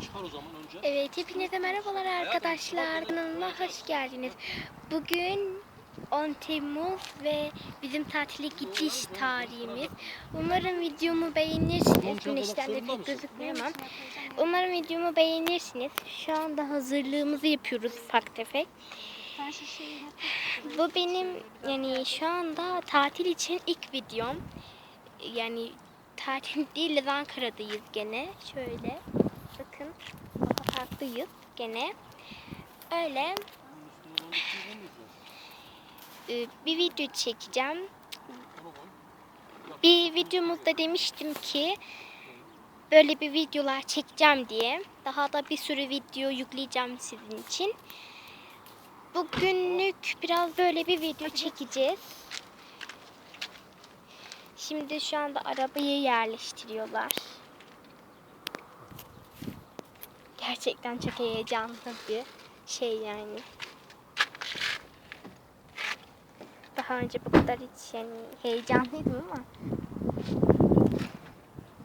çıkar o zaman önce. Evet, hepinize merhabalar arkadaşlar. Kanalıma hoş geldiniz. Bugün 10 Temmuz ve bizim tatile gidiş tarihimiz. Umarım videomu beğenirsiniz. Güneşten de pek gözükmüyor ama. Umarım videomu beğenirsiniz. Şu anda hazırlığımızı yapıyoruz ufak tefek. Bu benim yani şu anda tatil için ilk videom. Yani tatil değil de Ankara'dayız gene. Şöyle bakın otoparktayız gene. Öyle e, bir video çekeceğim. Bir videomuzda demiştim ki böyle bir videolar çekeceğim diye. Daha da bir sürü video yükleyeceğim sizin için. Bugünlük biraz böyle bir video çekeceğiz. Şimdi şu anda arabayı yerleştiriyorlar. Gerçekten çok heyecanlı bir şey yani. Daha önce bu kadar hiç yani heyecanlıydım ama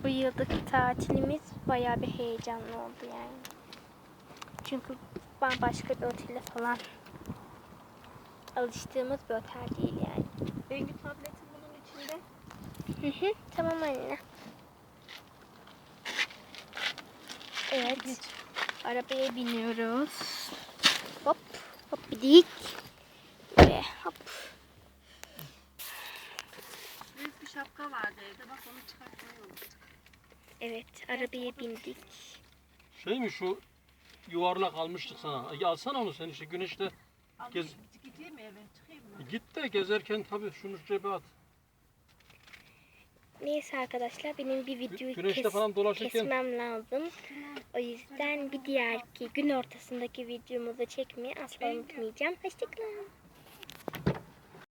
bu yıldaki tatilimiz bayağı bir heyecanlı oldu yani. Çünkü bambaşka bir otelde falan alıştığımız bir otel değil yani. Bengi tabletin bunun içinde. Hı hı, tamam anne. Evet. Arabaya biniyoruz. Hop, hop bidik. Ve hop. Büyük bir şapka vardı evde. Bak onu çıkartmayı. Evet, arabaya bindik. Şey mi şu yuvarlak almıştık sana. E, alsana onu sen işte güneşte Gez- gideyim mi eve çıkayım mı? E, git de gezerken tabii şunu cebe at. Neyse arkadaşlar benim bir videoyu Güneşte kes- falan dolaşırken kesmem lazım. O yüzden bir diğerki gün ortasındaki videomuzu çekmeyi asla unutmayacağım. Hoşçakalın.